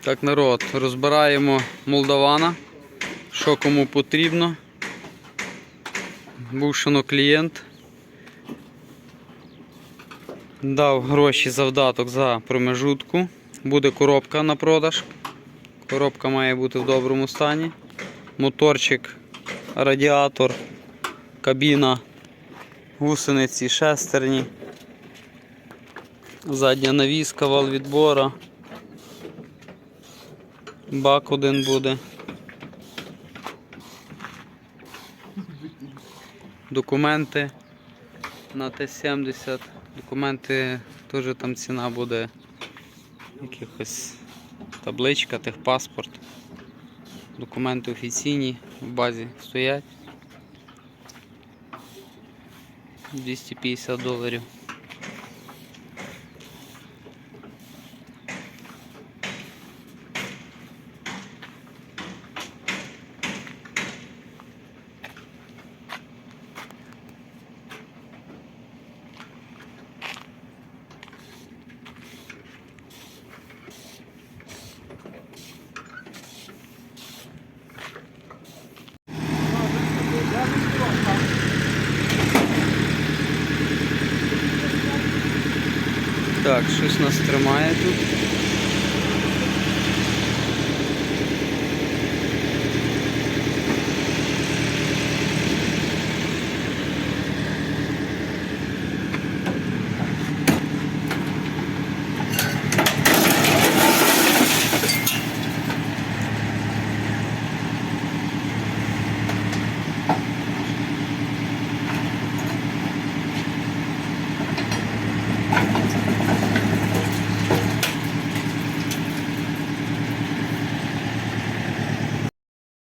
Так, народ, розбираємо молдавана, що кому потрібно. Був клієнт. Дав гроші за вдаток за промежутку. Буде коробка на продаж. Коробка має бути в доброму стані. Моторчик, радіатор, кабіна, гусениці, шестерні. Задня навіска, вал відбора. Бак один буде. Документи на Т-70. Документи теж там ціна буде якихось табличка, техпаспорт. Документи офіційні в базі стоять. 250 доларів. Так, щось нас тримає тут.